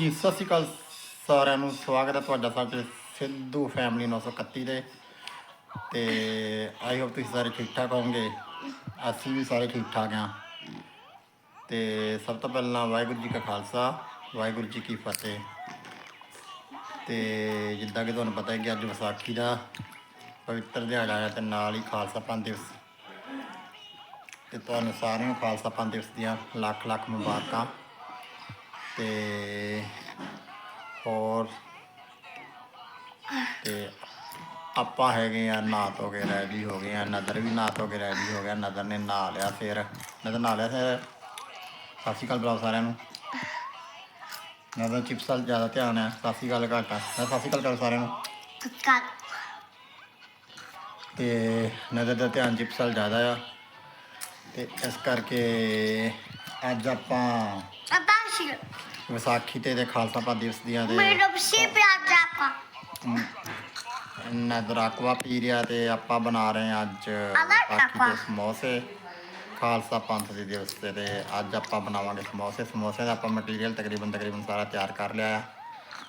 ਜੀ, ਸਤਿ ਸ਼੍ਰੀ ਅਕਾਲ ਸਾਰਿਆਂ ਨੂੰ, ਸਵਾਗਤ ਹੈ ਤੁਹਾਡਾ ਸਾਡੇ ਸਿੱਧੂ ਫੈਮਿਲੀ 931 ਦੇ। ਤੇ ਆਈ ਹੋਪ ਤੁਸੀਂ ਸਾਰੇ ਠੀਕ ਠਾਕ ਹੋਵੋਗੇ। ਅਸੀਂ ਵੀ ਸਾਰੇ ਠੀਕ ਠਾਕ ਹਾਂ। ਤੇ ਸਭ ਤੋਂ ਪਹਿਲਾਂ ਵਾਹਿਗੁਰੂ ਜੀ ਕਾ ਖਾਲਸਾ, ਵਾਹਿਗੁਰੂ ਜੀ ਕੀ ਫਤਿਹ। ਤੇ ਜਿੱਦਾਂ ਕਿ ਤੁਹਾਨੂੰ ਪਤਾ ਹੈ ਕਿ ਅੱਜ ਵਿਸਾਖੀ ਦਾ ਪਵਿੱਤਰ ਦਿਹਾੜਾ ਹੈ ਤੇ ਨਾਲ ਹੀ ਖਾਲਸਾ ਪੰਥ ਦਿਵਸ। ਤੇ ਤੁਹਾਨੂੰ ਸਾਰਿਆਂ ਨੂੰ ਖਾਲਸਾ ਪੰਥ ਦਿਵਸ ਦੀਆਂ ਲੱਖ ਲੱਖ ਮੁਬਾਰਕਾਂ। ਤੇ ਹੋਰ ਤੇ ਆਪਾਂ ਹੈਗੇ ਆ ਨਹਾ ਧੋ ਕੇ ਰੈਡੀ ਹੋ ਗਏ ਆ ਨਦਰ ਵੀ ਨਹਾ ਧੋ ਕੇ ਰੈਡੀ ਹੋ ਗਿਆ ਨਦਰ ਨੇ ਨਹਾ ਲਿਆ ਫਿਰ। ਨਦਰ ਨਹਾ ਲਿਆ ਫਿਰ। ਸਤਿ ਸ਼੍ਰੀ ਅਕਾਲ ਬੁਲਾਓ ਸਾਰਿਆਂ ਨੂੰ। ਨਦਰ ਚਿਪਸ ਵੱਲ ਜ਼ਿਆਦਾ ਧਿਆਨ ਹੈ। ਸਤਿ ਸ਼੍ਰੀ ਅਕਾਲ ਘੱਟ ਆ ਮੈਂ ਸਤਿ ਸ਼੍ਰੀ ਅਕਾਲ ਕਰ ਸਾਰਿਆਂ ਨੂੰ। ਕੱਲ ਤੇ ਨਜ਼ਰ ਦਾ ਧਿਆਨ ਚਿਪਸ ਵੱਲ ਜ਼ਿਆਦਾ ਆ। ਤੇ ਇਸ ਕਰਕੇ ਅੱਜ ਆਪਾਂ ਅਬਾਸ਼ੀ ਵਿਸਾਖੀ ਤੇ ਤੇ ਖਾਲਸਾ ਪੰਥ ਦਿਵਸ ਦੀਆਂ ਦੇ ਮੇਰੇ ਬਸੇ ਪਿਆਰ ਜਾਪਾ ਨਦਰ ਆਕਵਾ ਪੀ ਤੇ ਆਪਾਂ ਬਣਾ ਰਹੇ ਹਾਂ ਅੱਜ ਵਿਸਾਖੀ। ਦੇ ਸਮੋਸੇ। ਖਾਲਸਾ ਪੰਥ ਦੇ ਦਿਵਸ ਤੇ ਤੇ ਅੱਜ ਆਪਾਂ ਬਣਾਵਾਂਗੇ ਸਮੋਸੇ। ਸਮੋਸੇ ਦਾ ਆਪਾਂ ਮਟੀਰੀਅਲ ਤਕਰੀਬਨ ਤਕਰੀਬਨ ਸਾਰਾ ਤਿਆਰ ਕਰ ਲਿਆ ਆ।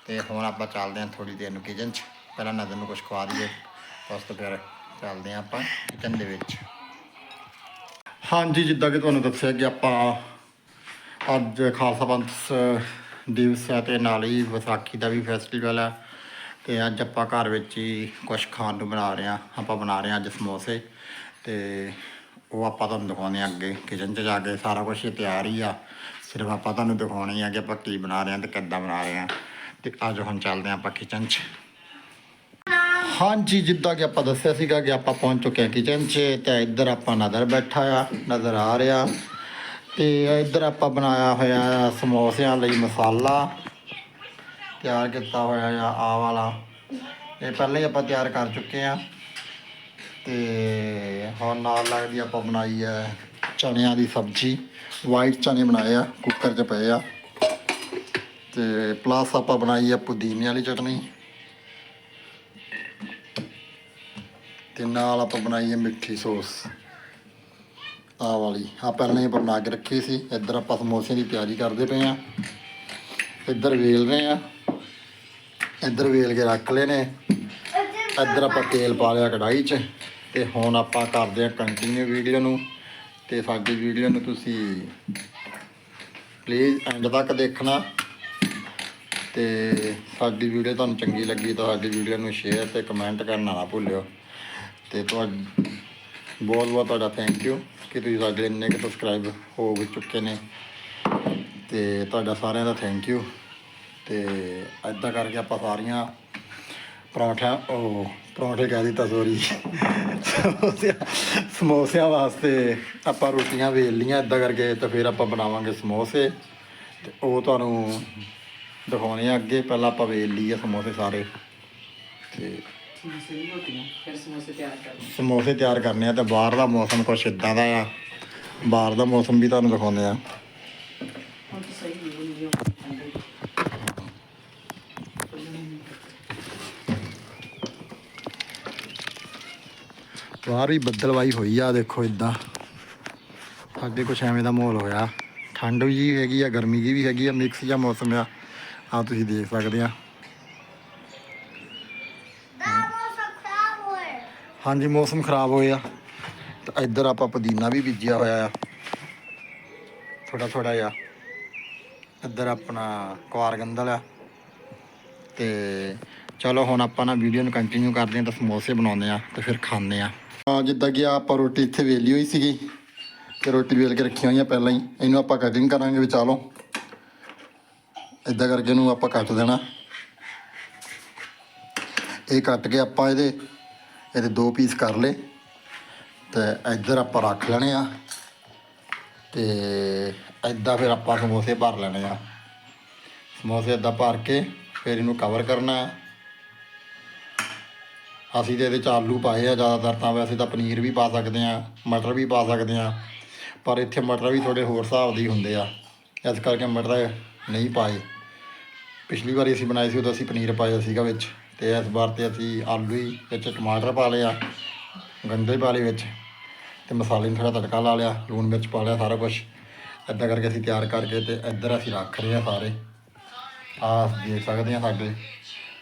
ਤੇ ਹੁਣ ਆਪਾਂ ਚੱਲਦੇ ਹਾਂ ਥੋੜੀ ਦੇਰ ਨੂੰ ਕਿਚਨ 'ਚ। ਪਹਿਲਾਂ ਨਦਰ ਨੂੰ ਕੁਝ ਖਵਾ ਦਈਏ। ਉਸ ਤੋਂ ਫਿਰ ਚੱਲਦੇ ਹਾਂ ਆਪਾਂ ਕਿਚਨ ਦੇ ਵਿੱਚ। ਹਾਂਜੀ ਜਿੱਦਾਂ ਕਿ ਤੁਹਾਨੂੰ ਦੱਸਿਆ ਕਿ ਆਪਾਂ ਅੱਜ ਖਾਲਸਾ ਪੰਥ ਦਿਵਸ ਹੈ ਤੇ ਨਾਲ ਹੀ ਵਿਸਾਖੀ ਦਾ ਵੀ ਫੈਸਟੀਵਲ ਹੈ ਤੇ ਅੱਜ ਆਪਾਂ ਘਰ ਵਿੱਚ ਹੀ ਕੁਝ ਖਾਣ ਨੂੰ ਬਣਾ ਰਹੇ ਹਾਂ, ਆਪਾਂ ਬਣਾ ਰਹੇ ਹਾਂ ਅੱਜ ਸਮੋਸੇ ਤੇ ਉਹ ਆਪਾਂ ਤੁਹਾਨੂੰ ਦਿਖਾਉਂਦੇ ਹਾਂ ਅੱਗੇ ਕਿਚਨ 'ਚ ਜਾ ਕੇ ਸਾਰਾ ਕੁਝ ਤਿਆਰ ਹੀ ਆ, ਸਿਰਫ ਆਪਾਂ ਤੁਹਾਨੂੰ ਦਿਖਾਉਣੀ ਆ ਕਿ ਆਪਾਂ ਕੀ ਬਣਾ ਰਹੇ ਹਾਂ ਤੇ ਕਿੱਦਾਂ ਬਣਾ ਰਹੇ ਹਾਂ ਤੇ ਅੱਜ ਹੁਣ ਚੱਲਦੇ ਹਾਂ ਆਪਾਂ ਕਿਚਨ 'ਚ। ਹਾਂਜੀ, ਜਿੱਦਾਂ ਕਿ ਆਪਾਂ ਦੱਸਿਆ ਸੀਗਾ ਕਿ ਆਪਾਂ ਪਹੁੰਚ ਚੁੱਕੇ ਹਾਂ ਕਿਚਨ 'ਚ ਤੇ ਇੱਧਰ ਆਪਾਂ ਨਜ਼ਰ ਬੈਠਾ ਆ, ਨਜ਼ਰ ਆ ਰਿਹਾ ਤੇ ਇੱਧਰ ਆਪਾਂ ਬਣਾਇਆ ਹੋਇਆ ਆ ਸਮੋਸਿਆਂ ਲਈ ਮਸਾਲਾ, ਤਿਆਰ ਕੀਤਾ ਹੋਇਆ ਆ ਆ ਵਾਲਾ। ਇਹ ਪਹਿਲਾਂ ਹੀ ਆਪਾਂ ਤਿਆਰ ਕਰ ਚੁੱਕੇ ਆ। ਤੇ ਹੁਣ ਨਾਲ ਲੱਗਦੀ ਆਪਾਂ ਬਣਾਈ ਹੈ ਚਣਿਆਂ ਦੀ ਸਬਜ਼ੀ। ਵਾਈਟ ਚਨੇ ਬਣਾਏ ਆ ਕੁੱਕਰ 'ਚ ਪਏ ਆ। ਤੇ ਪਲੱਸ ਆਪਾਂ ਬਣਾਈ ਆ ਪੁਦੀਨੇ ਵਾਲੀ ਚਟਨੀ। ਤੇ ਨਾਲ ਆਪਾਂ ਬਣਾਈ ਹੈ ਮਿੱਠੀ ਸੌਸ। ਆਹ ਵਾਲੀ। ਆ ਪਹਿਲਾਂ ਹੀ ਆਪਾਂ ਬਣਾ ਕੇ ਰੱਖੀ ਸੀ। ਇੱਧਰ ਆਪਾਂ ਸਮੋਸਿਆਂ ਦੀ ਤਿਆਰੀ ਕਰਦੇ ਪਏ ਆ ਇੱਧਰ ਵੇਲ ਰਹੇ ਆ ਇੱਧਰ ਵੇਲ ਕੇ ਰੱਖ ਲਏ ਨੇ। ਇੱਧਰ ਆਪਾਂ ਤੇਲ ਪਾ ਲਿਆ ਕੜਾਈ 'ਚ। ਤੇ ਹੁਣ ਆਪਾਂ ਕਰਦੇ ਆ ਕੰਟੀਨਿਊ ਵੀਡੀਓ ਨੂੰ। ਤੇ ਸਾਡੀ ਵੀਡੀਓ ਨੂੰ ਤੁਸੀਂ ਪਲੀਜ਼ ਐਂਡ ਤੱਕ ਦੇਖਣਾ। ਤੇ ਸਾਡੀ ਵੀਡੀਓ ਤੁਹਾਨੂੰ ਚੰਗੀ ਲੱਗੀ ਤਾਂ ਸਾਡੀ ਵੀਡੀਓ ਨੂੰ ਸ਼ੇਅਰ ਤੇ ਕਮੈਂਟ ਕਰਨਾ ਨਾ ਭੁੱਲਿਓ। ਤੇ ਤੁਹਾਡਾ ਬਹੁਤ ਬਹੁਤ ਤੁਹਾਡਾ ਥੈਂਕ ਯੂ ਕਿ ਤੁਸੀਂ ਸਾਡੇ ਇੰਨੇ ਕੁ ਸਬਸਕ੍ਰਾਈਬ ਹੋ ਚੁੱਕੇ ਨੇ। ਤੇ ਤੁਹਾਡਾ ਸਾਰਿਆਂ ਦਾ ਥੈਂਕ ਯੂ ਤੇ ਐਦਾਂ ਕਰਕੇ ਆਪਾਂ ਸਾਰੀਆਂ ਪਰੌਂਠਿਆਂ, ਉਹ ਪਰੌਂਠੇ ਕਹਿ ਦਿੱਤਾ ਸੋਰੀ ਸਮੋਸਿਆਂ ਸਮੋਸਿਆਂ ਵਾਸਤੇ ਆਪਾਂ ਰੋਟੀਆਂ ਵੇਲ ਲੀਆਂ ਐਦਾਂ ਕਰਕੇ ਤੇ ਫਿਰ ਆਪਾਂ ਬਣਾਵਾਂਗੇ ਸਮੋਸੇ। ਤੇ ਉਹ ਤੁਹਾਨੂੰ ਦਿਖਾਉਣੇ ਆ ਅੱਗੇ, ਪਹਿਲਾਂ ਆਪਾਂ ਵੇਲ ਲਈਏ ਸਮੋਸੇ ਸਾਰੇ। ਤੇ ਸਮੋਸੇ ਨਹੀਂ ਰੋਟੀਆਂ ਫਿਰ ਸਮੋਸੇ ਤਿਆਰ ਕਰਨੇ ਸਮੋਸੇ ਤਿਆਰ ਕਰਨੇ ਆ ਤੇ ਬਾਹਰ ਦਾ ਮੌਸਮ ਕੁਛ ਇਦਾਂ ਦਾ ਆ। ਬਾਹਰ ਦਾ ਮੌਸਮ ਵੀ ਤੁਹਾਨੂੰ ਦਿਖਾਉਂਦੇ ਆ। ਹੁਣ ਤਾਂ ਸਹੀ ਨਹੀਂ ਹੁੰਦੀ ਠੰਡੇ ਬਾਹਰ ਵੀ ਬੱਦਲਵਾਈ ਹੋਈ ਆ, ਦੇਖੋ ਇਦਾਂ। ਅੱਗੇ ਕੁਛ ਐਵੇਂ ਦਾ ਮਾਹੌਲ ਹੋਇਆ। ਠੰਡ ਵੀ ਹੈਗੀ ਆ, ਗਰਮੀ ਜੀ ਵੀ ਹੈਗੀ ਆ ਮਿਕਸ ਜਿਹਾ ਮੌਸਮ ਆ। ਆ ਤੁਸੀਂ ਦੇਖ ਸਕਦੇ ਆ ਦਾ ਮੌਸਮ ਖਰਾਬ ਹੋਏ ਹਾਂਜੀ, ਮੌਸਮ ਖਰਾਬ ਹੋਇਆ। ਤੇ ਇੱਧਰ ਆਪਾਂ ਪੁਦੀਨਾ ਵੀ ਬੀਜਿਆ ਹੋਇਆ ਆ। ਥੋੜਾ ਥੋੜਾ ਜਿਹਾ। ਇੱਧਰ ਆਪਣਾ ਕੁਆਰ ਗੰਦਲ ਆ। ਤੇ ਚਲੋ, ਹੁਣ ਆਪਾਂ ਨਾ ਵੀਡੀਓ ਨੂੰ ਕੰਟੀਨਿਊ ਕਰਦੇ ਹਾਂ, ਤਾਂ ਸਮੋਸੇ ਬਣਾਉਂਦੇ ਆ ਤੇ ਫਿਰ ਖਾਂਦੇ ਆ ਆ ਜਿੱਦਾਂ ਕਿ ਆਪਾਂ ਰੋਟੀ ਇੱਥੇ ਵੇਲੀ ਹੋਈ ਸੀਗੀ, ਤੇ ਰੋਟੀ ਵੇਲ ਕੇ ਰੱਖੀਆਂ ਹੋਈਆਂ ਪਹਿਲਾਂ ਹੀ। ਇਹਨੂੰ ਆਪਾਂ ਕਟਿੰਗ ਕਰਾਂਗੇ ਵਿਚਾਲੋ। ਇਦਾਂ ਕਰਕੇ ਇਹਨੂੰ ਆਪਾਂ ਕੱਟ ਦੇਣਾ। ਇਹ ਕੱਟ ਕੇ ਆਪਾਂ ਇਹਦੇ ਇਹਦੇ ਦੋ ਪੀਸ ਕਰ ਲਏ ਤੇ ਇੱਧਰ ਆਪਾਂ ਰੱਖ ਲੈਣੇ ਆ ਤੇ ਐਦਾਂ ਫਿਰ ਆਪਾਂ ਸਮੋਸੇ ਭਰ ਲੈਣੇ ਆ। ਸਮੋਸੇ ਐਦਾਂ ਭਰ ਕੇ ਫਿਰ ਇਹਨੂੰ ਕਵਰ ਕਰਨਾ ਹੈ ਅਸੀਂ ਤੇ ਇਹਦੇ ਚ ਆਲੂ ਪਾਏ ਆ ਜ਼ਿਆਦਾਤਰ ਤਾਂ ਵੈਸੇ ਤਾਂ ਪਨੀਰ ਵੀ ਪਾ ਸਕਦੇ ਆ, ਮਟਰ ਵੀ ਪਾ ਸਕਦੇ ਆ, ਪਰ ਇੱਥੇ ਮਟਰ ਵੀ ਥੋੜੇ ਹੋਰ ਹਿਸਾਬ ਦੇ ਹੁੰਦੇ ਆ। ਇਸ ਕਰਕੇ ਮਟਰ ਨਹੀਂ ਪਾਏ। ਪਿਛਲੀ ਵਾਰੀ ਅਸੀਂ ਬਣਾਏ ਸੀ ਉਦੋਂ ਅਸੀਂ ਪਨੀਰ ਪਾਇਆ ਸੀਗਾ ਵਿੱਚ। ਤੇ ਇਸ ਵਾਰ ਤੇ ਅਸੀਂ ਆਲੂ ਹੀ ਵਿੱਚ ਟਮਾਟਰ ਪਾ ਲਿਆ ਗੰਡੇ ਪਾ ਲਏ ਵਿੱਚ ਤੇ ਮਸਾਲੇ ਨੂੰ ਥੋੜਾ ਤੜਕਾ ਲਾ ਲਿਆ, ਲੂਣ ਮਿਰਚ ਪਾ ਲਿਆ ਸਾਰਾ ਕੁਝ ਇੱਦਾਂ ਕਰਕੇ ਅਸੀਂ ਤਿਆਰ ਕਰਕੇ ਤੇ ਇੱਧਰ ਅਸੀਂ ਰੱਖ ਰਹੇ ਆ ਸਾਰੇ। ਆ ਦੇਖ ਸਕਦੇ ਆ ਸਾਡੇ,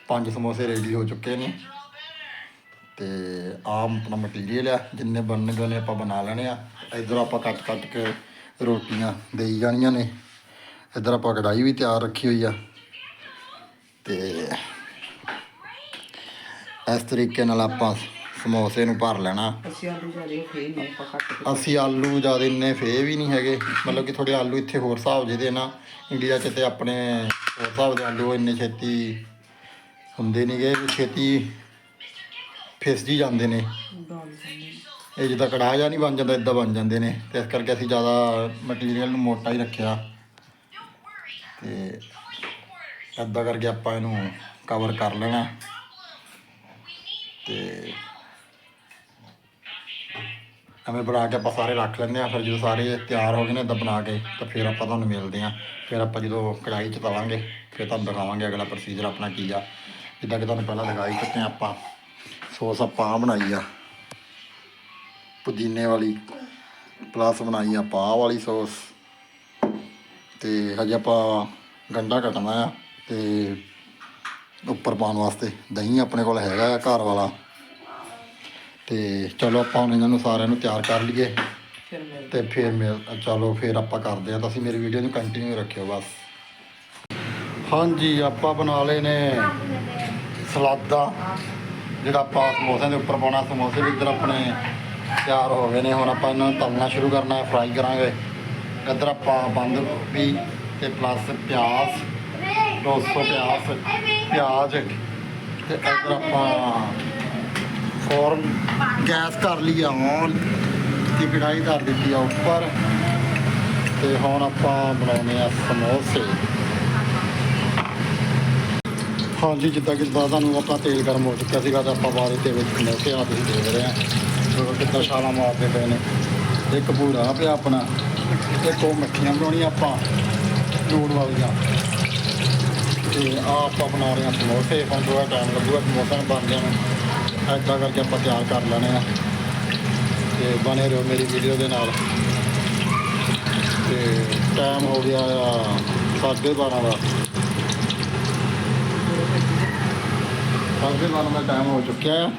ਪੰਜ ਸਮੋਸੇ ਰੈਡੀ ਹੋ ਚੁੱਕੇ ਨੇ। ਤੇ ਆਮ ਆਪਣਾ ਮਟੀਰੀਅਲ ਆ, ਜਿੰਨੇ ਬਣਨਗੇ ਉਹਨੇ ਆਪਾਂ ਬਣਾ ਲੈਣੇ ਆ। ਇਧਰ ਆਪਾਂ ਕੱਟ ਕੱਟ ਕੇ ਰੋਟੀਆਂ ਦੇਈ ਜਾਣੀਆਂ ਨੇ। ਇਧਰ ਆਪਾਂ ਕੜਾਈ ਵੀ ਤਿਆਰ ਰੱਖੀ ਹੋਈ ਆ। ਤੇ ਇਸ ਤਰੀਕੇ ਨਾਲ ਆਪਾਂ ਸਮੋਸੇ ਨੂੰ ਭਰ ਲੈਣਾ। ਅਸੀਂ ਆਲੂ ਜ਼ਿਆਦਾ ਫੇ ਨਹੀਂ ਆਪਾਂ ਕੱਟ ਕੇ ਅਸੀਂ ਆਲੂ ਜ਼ਿਆਦਾ ਇੰਨੇ ਫੇ ਵੀ ਨਹੀਂ ਹੈਗੇ। ਮਤਲਬ ਕਿ ਥੋੜੇ ਆਲੂ ਇੱਥੇ ਹੋਰ ਹਿਸਾਬ ਜਿਹੇ ਨਾ ਇੰਡੀਆ 'ਚ ਤੇ ਆਪਣੇ ਹੋਰ ਹਿਸਾਬ ਦੇ ਆਲੂ ਇੰਨੇ ਛੇਤੀ ਹੁੰਦੇ ਨਹੀਂਗੇ ਛੇਤੀ ਫਿਸ ਜੀ ਜਾਂਦੇ ਨੇ। ਇਹ ਜਿੱਦਾਂ ਕੜਾਹ ਜਾਂ ਨਹੀਂ ਬਣ ਜਾਂਦਾ ਇਦਾਂ ਬਣ ਜਾਂਦੇ ਨੇ। ਤੇ ਇਸ ਕਰਕੇ ਅਸੀਂ ਜ਼ਿਆਦਾ ਮਟੀਰੀਅਲ ਨੂੰ ਮੋਟਾ ਹੀ ਰੱਖਿਆ। ਤੇ ਇਦਾਂ ਕਰਕੇ ਆਪਾਂ ਇਹਨੂੰ ਕਵਰ ਕਰ ਲੈਣਾ। ਤੇ ਐਵੇਂ ਬਣਾ ਕੇ ਆਪਾਂ ਸਾਰੇ ਰੱਖ ਲੈਂਦੇ ਆ ਫਿਰ ਜਦੋਂ ਸਾਰੇ ਤਿਆਰ ਹੋ ਗਏ ਨੇ ਇਦਾਂ ਬਣਾ ਕੇ ਤਾਂ ਫਿਰ ਆਪਾਂ ਤੁਹਾਨੂੰ ਮਿਲਦੇ ਆ ਫਿਰ ਆਪਾਂ ਜਦੋਂ ਕੜਾਈ 'ਚ ਤਵਾਂਗੇ, ਫਿਰ ਤੁਹਾਨੂੰ ਦਿਖਾਵਾਂਗੇ ਅਗਲਾ ਪ੍ਰੋਸੀਜਰ ਆਪਣਾ ਕੀ ਆ। ਜਿੱਦਾਂ ਕਿ ਤੁਹਾਨੂੰ ਪਹਿਲਾਂ ਦਿਖਾਈ ਚੁੱਕੇ ਹਾਂ ਆਪਾਂ, ਸੋਸ ਆਪਾਂ ਆਹ ਬਣਾਈ ਆ। ਪੁਦੀਨੇ ਵਾਲੀ ਪਲੱਸ ਬਣਾਈ ਆ ਪਾ ਵਾਲੀ ਸੌਸ। ਤੇ ਹਜੇ ਆਪਾਂ ਗੰਡਾ ਕੱਟਣਾ ਆ ਤੇ ਉੱਪਰ ਪਾਉਣ ਵਾਸਤੇ। ਦਹੀਂ ਆਪਣੇ ਕੋਲ ਹੈਗਾ ਆ ਘਰ ਵਾਲਾ। ਤੇ ਚਲੋ ਆਪਾਂ ਹੁਣ ਇਹਨਾਂ ਨੂੰ ਸਾਰਿਆਂ ਨੂੰ ਤਿਆਰ ਕਰ ਲਈਏ। ਤੇ ਫਿਰ ਮਿਲ ਚਲੋ ਫਿਰ ਆਪਾਂ ਕਰਦੇ ਆ ਤੁਸੀਂ ਮੇਰੀ ਵੀਡੀਓ ਨੂੰ ਕੰਟੀਨਿਊ ਰੱਖਿਓ ਬਸ। ਹਾਂਜੀ ਆਪਾਂ ਬਣਾ ਲਏ ਨੇ ਸਲਾਦਾ। ਜਿਹੜਾ ਆਪਾਂ ਸਮੋਸਿਆਂ ਦੇ ਉੱਪਰ ਪਾਉਣਾ ਸਮੋਸੇ ਵੀ ਇੱਧਰ ਆਪਣੇ ਤਿਆਰ ਹੋ ਗਏ ਨੇ। ਹੁਣ ਆਪਾਂ ਇਹਨਾਂ ਨੂੰ ਤਲਣਾ ਸ਼ੁਰੂ ਕਰਨਾ ਹੈ ਫਰਾਈ ਕਰਾਂਗੇ। ਇੱਧਰ ਆਪਾਂ ਬੰਦ ਗੋਭੀ ਤੇ ਪਲੱਸ ਪਿਆਜ਼। 200 ਪਿਆਜ਼ ਪਿਆਜ਼ ਤੇ ਇੱਧਰ ਆਪਾਂ ਫੋਰਨ ਗੈਸ ਕਰ ਲਈ ਆ ਔਨ ਤੇ ਕੜਾਈ ਕਰ ਦਿੱਤੀ ਆ ਉੱਪਰ ਤੇ ਹੁਣ ਆਪਾਂ ਬਣਾਉਣੇ ਆ ਸਮੋਸੇ। ਹਾਂਜੀ, ਜਿੱਦਾਂ ਕਿ ਦੱਸਦਾ ਤੁਹਾਨੂੰ ਆਪਣਾ ਤੇਲ ਗਰਮ ਹੋ ਚੁੱਕਿਆ ਸੀਗਾ ਤਾਂ ਆਪਾਂ ਬਾਅਦ ਦੇ ਵਿੱਚ ਸਮੋਸੇ ਆ ਤੁਸੀਂ ਦੇਖ ਰਹੇ ਆ। ਜਦੋਂ ਕਿੱਦਾਂ ਛਾਲਾਂ ਮਾਰਦੇ ਪਏ ਨੇ। ਇੱਕ ਭੂਰਾ ਪਿਆ ਆਪਣਾ, ਇੱਕ ਉਹ ਮੱਠੀਆਂ ਬਣਾਉਣੀਆਂ ਆਪਾਂ ਲੂਣ ਵਾਲੀਆਂ। ਤੇ ਆ ਆਪਾਂ ਬਣਾ ਰਹੇ ਆ ਸਮੋਸੇ, ਹੁਣ ਥੋੜਾ ਟਾਈਮ ਲੱਗੂਗਾ, ਸਮੋਸਿਆਂ ਨੂੰ ਬਣਦਿਆਂ ਨੂੰ ਇੱਦਾਂ ਕਰਕੇ ਆਪਾਂ ਤਿਆਰ ਕਰ ਲੈਣੇ ਆ ਤੇ ਬਣੇ ਰਹੋ ਮੇਰੀ ਵੀਡੀਓ ਦੇ ਨਾਲ। ਤੇ ਟਾਈਮ ਹੋ ਗਿਆ ਆ ਸਾਢੇ ਬਾਰਾਂ ਦਾ। ਸਾਢੇ ਬਾਰਾਂ ਦਾ ਟਾਈਮ ਹੋ ਚੁੱਕਿਆ ਆ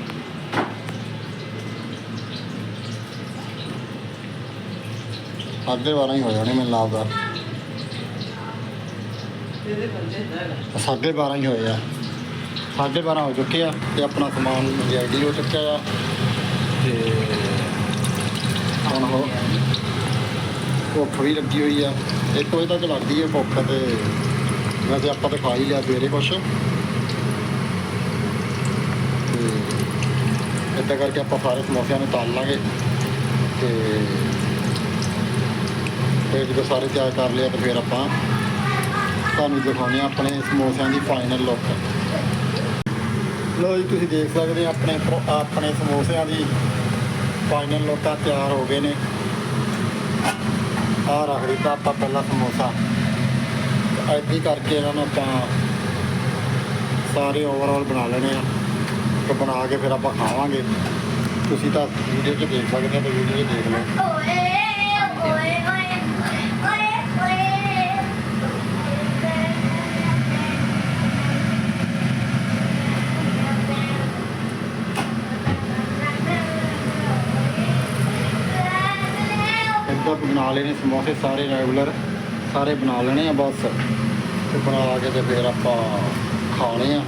ਸਾਢੇ ਬਾਰਾਂ ਹੀ ਹੋ ਜਾਣੇ ਮੈਨੂੰ ਲੱਗਦਾ। ਦਾ ਸਾਢੇ ਬਾਰਾਂ ਹੀ ਹੋਏ ਆ। ਸਾਢੇ ਬਾਰਾਂ ਹੋ ਚੁੱਕੇ ਆ ਤੇ ਆਪਣਾ ਸਮਾਨ ਰੈਡੀ ਹੋ ਚੁੱਕਿਆ ਆ ਤੇ ਹੁਣ ਹੋ ਭੁੱਖ ਵੀ ਲੱਗੀ ਹੋਈ ਆ। ਇੱਕ ਵਜੇ ਤੱਕ ਲੱਗਦੀ ਹੈ ਭੁੱਖ ਤੇ ਵੈਸੇ ਆਪਾਂ ਤਾਂ ਖਾ ਹੀ ਲਿਆ ਸਵੇਰੇ ਕੁਛ। ਇੱਦਾਂ ਕਰਕੇ ਆਪਾਂ ਸਾਰੇ ਸਮੋਸਿਆਂ ਨੂੰ ਤਾਲ ਲਾਂਗੇ। ਤੇ ਫਿਰ ਜਦੋਂ ਸਾਰੇ ਤਿਆਰ ਕਰ ਲਿਆ ਤਾਂ ਫਿਰ ਆਪਾਂ ਤੁਹਾਨੂੰ ਦਿਖਾਉਂਦੇ ਹਾਂ ਆਪਣੇ ਸਮੋਸਿਆਂ ਦੀ ਫਾਈਨਲ ਲੁੱਕ ਲੋ ਜੀ, ਤੁਸੀਂ ਦੇਖ ਸਕਦੇ ਆ ਆਪਣੇ ਆਪਣੇ ਸਮੋਸਿਆਂ ਦੀ ਫਾਈਨਲ ਲੁੱਕ ਤਿਆਰ ਹੋ ਗਏ ਨੇ। ਆ ਰੱਖ ਦਿੱਤਾ ਆਪਾਂ ਪਹਿਲਾ ਸਮੋਸਾ। ਐਦੀ ਕਰਕੇ ਇਹਨਾਂ ਨੂੰ ਆਪਾਂ ਸਾਰੇ ਓਵਰਆਲ ਬਣਾ ਲੈਣੇ ਆ ਤੇ ਬਣਾ ਕੇ ਫਿਰ ਆਪਾਂ ਖਾਵਾਂਗੇ। ਤੁਸੀਂ ਤਾਂ ਵੀਡੀਓ 'ਚ ਦੇਖ ਸਕਦੇ ਆ ਤੇ ਵੀਡੀਓ 'ਚ ਦੇਖ ਲਓ। ਬਣਾ ਲੈਣੇ ਸਮੋਸੇ ਸਾਰੇ ਰੈਗੂਲਰ ਸਾਰੇ ਬਣਾ ਲੈਣੇ ਆ ਬਸ। ਤੇ ਬਣਾ ਕੇ ਤੇ ਫਿਰ ਆਪਾਂ ਖਾਣੇ ਆ।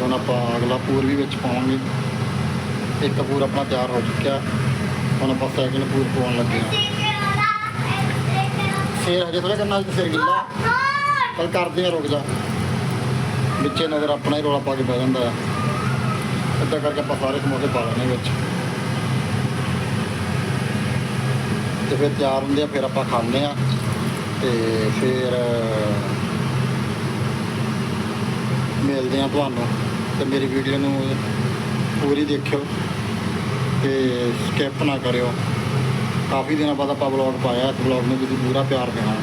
ਹੁਣ ਆਪਾਂ ਅਗਲਾ ਪੂਰ ਵੀ ਵਿੱਚ ਪਾਵਾਂਗੇ। ਇੱਕ ਪੂਰ ਆਪਣਾ ਤਿਆਰ ਹੋ ਚੁੱਕਿਆ। ਹੁਣ ਆਪਾਂ ਸੈਕਿੰਡ ਪੂਰ ਪਾਉਣ ਲੱਗੇ ਆ। ਸਿਰ ਹਜੇ ਥੋੜਾ ਕਰਨਾ ਸਿਰ ਗਿੱਲਾ। ਪਰ ਕਰਦੇ ਆ, ਰੁਕ ਜਾ। ਵਿੱਚੇ ਨਜ਼ਰ ਆਪਣਾ ਹੀ ਰੋਲਾ ਪਾ ਕੇ ਬਹਿ ਜਾਂਦਾ ਆ। ਇੱਦਾਂ ਕਰਕੇ ਆਪਾਂ ਸਾਰੇ ਸਮੋਸੇ ਪਾ ਲੈਣੇ ਵਿੱਚ। ਤੇ ਫਿਰ ਤਿਆਰ ਹੁੰਦੇ ਆ, ਫਿਰ ਆਪਾਂ ਖਾਂਦੇ ਆ ਤੇ ਫਿਰ ਮਿਲਦੇ ਆ ਤੁਹਾਨੂੰ ਤੇ ਮੇਰੀ ਵੀਡੀਓ ਨੂੰ ਪੂਰੀ ਦੇਖਿਓ ਤੇ ਸਕਿਪ ਨਾ ਕਰਿਓ। ਕਾਫੀ ਦਿਨਾਂ ਬਾਅਦ ਆਪਾਂ ਵਲੌਗ ਪਾਇਆ, ਇਸ ਵਲੌਗ ਨੂੰ ਤੁਸੀਂ ਪੂਰਾ ਪਿਆਰ ਦੇਣਾ।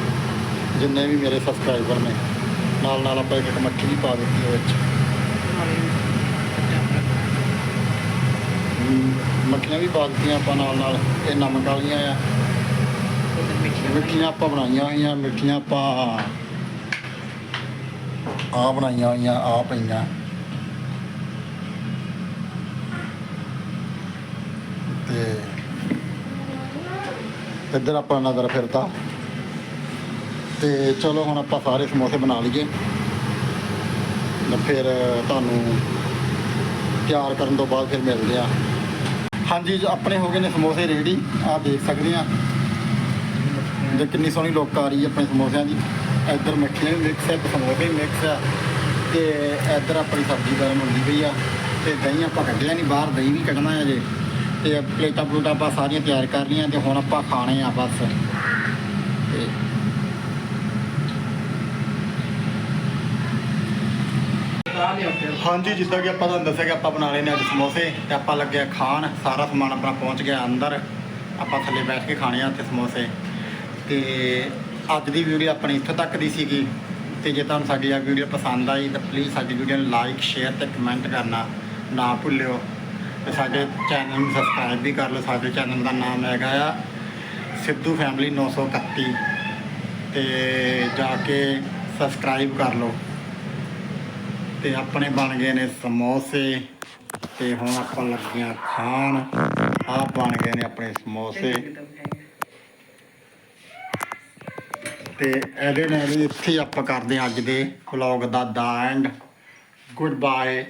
ਜਿੰਨੇ ਵੀ ਮੇਰੇ ਸਬਸਕ੍ਰਾਈਬਰ ਨੇ, ਨਾਲ ਨਾਲ ਆਪਾਂ ਇੱਕ ਇੱਕ ਮੱਠੀ ਵੀ ਪਾ ਦਿੱਤੀ ਹੈ ਵਿੱਚ। ਮੱਠੀਆਂ ਵੀ ਪਾ ਦਿੱਤੀਆਂ ਆਪਾਂ ਨਾਲ ਨਾਲ, ਇਹ ਨਮਕ ਵਾਲੀਆਂ ਆ। ਮਿੱਠੀਆਂ ਆਪਾਂ ਬਣਾਈਆਂ ਹੋਈਆਂ, ਮਿੱਠੀਆਂ ਆਪਾਂ ਆ ਬਣਾਈਆਂ ਹੋਈਆਂ ਆ ਪਈਆਂ। ਤੇ ਇੱਧਰ ਆਪਾਂ ਨਜ਼ਰ ਫਿਰਤਾ। ਤੇ ਚਲੋ ਹੁਣ ਆਪਾਂ ਸਾਰੇ ਸਮੋਸੇ ਬਣਾ ਲਈਏ। ਤੇ ਫਿਰ ਤੁਹਾਨੂੰ ਤਿਆਰ ਕਰਨ ਤੋਂ ਬਾਅਦ ਫਿਰ ਮਿਲਦੇ ਆ ਹਾਂਜੀ, ਆਪਣੇ ਹੋ ਗਏ ਨੇ ਸਮੋਸੇ ਰੈਡੀ ਆ ਦੇਖ ਸਕਦੇ ਆ ਦੇ ਕਿੰਨੀ ਸੋਹਣੀ ਲੁੱਕ ਆ ਰਹੀ ਹੈ ਆਪਣੇ ਸਮੋਸਿਆਂ ਦੀ। ਇੱਧਰ ਮੱਖੀਆਂ ਵੀ ਮਿਕਸ ਹੈ ਸਮੋਸੇ ਵੀ ਮਿਕਸ ਆ ਤੇ ਇੱਧਰ ਆਪਣੀ ਸਬਜ਼ੀ ਗਰਮ ਹੁੰਦੀ ਪਈ ਆ ਤੇ ਦਹੀਂ ਆਪਾਂ ਕੱਢਿਆ ਨਹੀਂ ਬਾਹਰ ਦਹੀਂ ਵੀ ਕੱਢਣਾ ਹੈ ਜੇ ਤੇ ਪਲੇਟਾਂ ਪਲੂਟਾਂ ਆਪਾਂ ਸਾਰੀਆਂ ਤਿਆਰ ਕਰ ਲਈਆਂ ਤੇ ਹੁਣ ਆਪਾਂ ਖਾਣੇ ਆ ਬਸ। ਤੇ ਹਾਂਜੀ, ਜਿੱਦਾਂ ਕਿ ਆਪਾਂ ਤੁਹਾਨੂੰ ਦੱਸਿਆ ਕਿ ਆਪਾਂ ਬਣਾ ਲਏ ਨੇ ਅੱਜ ਸਮੋਸੇ ਤੇ ਆਪਾਂ ਲੱਗੇ ਆ ਖਾਣ। ਸਾਰਾ ਸਮਾਨ ਆਪਣਾ ਪਹੁੰਚ ਗਿਆ ਅੰਦਰ। ਆਪਾਂ ਥੱਲੇ ਬੈਠ ਕੇ ਖਾਣੇ ਆ ਤੇ ਸਮੋਸੇ। ਤੇ ਅੱਜ ਦੀ ਵੀਡੀਓ ਆਪਣੀ ਇੱਥੋਂ ਤੱਕ ਦੀ ਸੀਗੀ। ਤੇ ਜੇ ਤੁਹਾਨੂੰ ਸਾਡੀ ਇਹ ਵੀਡੀਓ ਪਸੰਦ ਆਈ ਤਾਂ ਪਲੀਜ਼ ਸਾਡੀ ਵੀਡੀਓ ਨੂੰ ਲਾਈਕ ਸ਼ੇਅਰ ਤੇ ਕਮੈਂਟ ਕਰਨਾ ਨਾ ਭੁੱਲਿਓ। ਤੇ ਸਾਡੇ ਚੈਨਲ ਨੂੰ ਸਬਸਕ੍ਰਾਈਬ ਵੀ ਕਰ ਲਓ। ਸਾਡੇ ਚੈਨਲ ਦਾ ਨਾਮ ਹੈਗਾ ਆ ਸਿੱਧੂ ਫੈਮਿਲੀ 931 ਤੇ ਜਾ ਕੇ ਸਬਸਕ੍ਰਾਈਬ ਕਰ ਲਓ। ਤੇ ਆਪਣੇ ਬਣ ਗਏ ਨੇ ਸਮੋਸੇ। ਤੇ ਹੁਣ ਆਪਾਂ ਲੱਗੇ ਆ ਖਾਣ। ਆਹ ਬਣ ਗਏ ਨੇ ਆਪਣੇ ਸਮੋਸੇ। ਤੇ ਇਹਦੇ ਨਾਲ ਹੀ ਇੱਥੇ ਹੀ ਆਪਾਂ ਕਰਦੇ ਹਾਂ ਅੱਜ ਦੇ ਵਲੌਗ ਦਾ ਦਾ ਐਂਡ ਗੁੱਡ ਬਾਏ